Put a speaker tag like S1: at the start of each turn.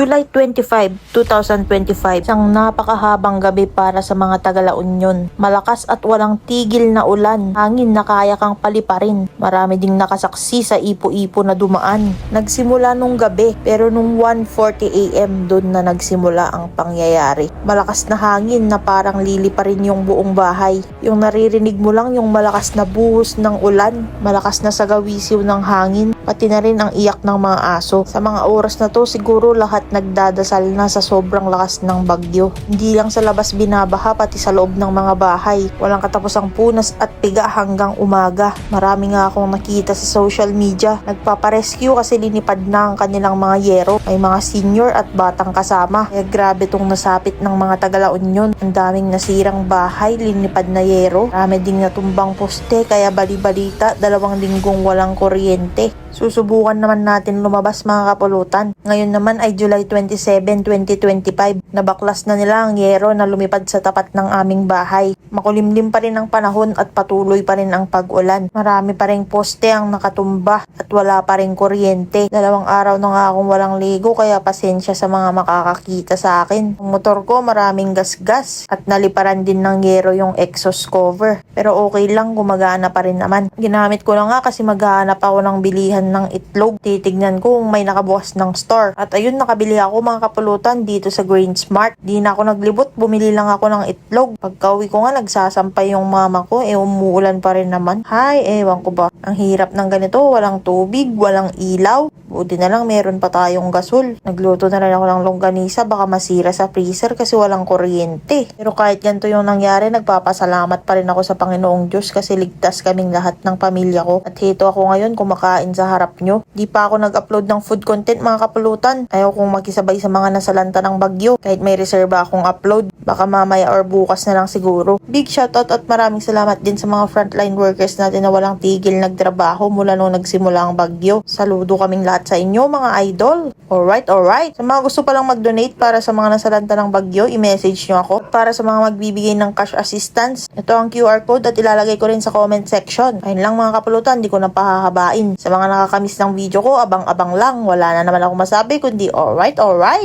S1: July 25, 2025, isang napakahabang gabi para sa mga taga-La Union. Malakas at walang tigil na ulan, hangin na kaya kang paliparin. Marami ding nakasaksi sa ipo-ipo na dumaan. Nagsimula nung gabi, pero nung 1.40 a.m. doon na nagsimula ang pangyayari. Malakas na hangin na parang liliparin yung buong bahay. Yung naririnig mo lang yung malakas na buhos ng ulan, malakas na sagawisiw ng hangin, pati na rin ang iyak ng mga aso. Sa mga oras na to, siguro lahat nagdadasal na sa sobrang lakas ng bagyo. Hindi lang sa labas binabaha, pati sa loob ng mga bahay. Walang katapusang punas at piga hanggang umaga. Marami nga akong nakita sa social media. Nagpaparescue kasi linipad na ang kanilang mga yero. May mga senior at batang kasama. Kaya grabe tong nasapit ng mga taga-La Union. Ang daming nasirang bahay, linipad na yero. Marami ding natumbang poste, kaya bali-balita, dalawang linggong walang kuryente. Susubukan naman natin lumabas mga kapulutan. Ngayon naman ay July 27, 2025. Nabaklas na nila ang yero na lumipad sa tapat ng aming bahay. Makulimlim pa rin ang panahon at patuloy pa rin ang pag-ulan. Marami pa rin poste ang nakatumba at wala pa rin kuryente. Dalawang araw na nga akong walang ligo kaya pasensya sa mga makakakita sa akin. Ang motor ko maraming gasgas at naliparan din ng yero yung exhaust cover. Pero okay lang gumagana pa rin naman. Ginamit ko na nga kasi maghahanap ako ng bilihan ng itlog. Titignan ko kung may nakabukas ng store. At ayun nakabili ako mga kapulutan dito sa Green Smart. Di na ako naglibot, bumili lang ako ng itlog. Pagka uwi ko nga nagsasampay yung mama ko, eh umuulan pa rin naman. Hay, ewan ko ba. Ang hirap ng ganito, walang tubig, walang ilaw. Buti na lang meron pa tayong gasol. Nagluto na rin ako ng longganisa, baka masira sa freezer kasi walang kuryente. Pero kahit ganito yung nangyari, nagpapasalamat pa rin ako sa Panginoong Diyos kasi ligtas kaming lahat ng pamilya ko. At hito ako ngayon kumakain sa harap nyo. Di pa ako nag-upload ng food content mga kapulutan. Ayaw kong makisabay sa mga nasalanta ng bagyo. Kahit may reserva akong upload. Baka mamaya or bukas na lang siguro. Big shoutout at maraming salamat din sa mga frontline workers natin na walang tigil nagtrabaho mula nung nagsimula ang bagyo. Saludo kaming lahat sa inyo mga idol. Alright, alright. Sa mga gusto palang mag-donate para sa mga nasalanta ng bagyo, i-message nyo ako. Para sa mga magbibigay ng cash assistance, ito ang QR code at ilalagay ko rin sa comment section. Ayun lang mga kapulutan, di ko na pahahabain. Sa mga nakakamiss ng video ko, abang-abang lang. Wala na naman ako masabi kundi alright, alright.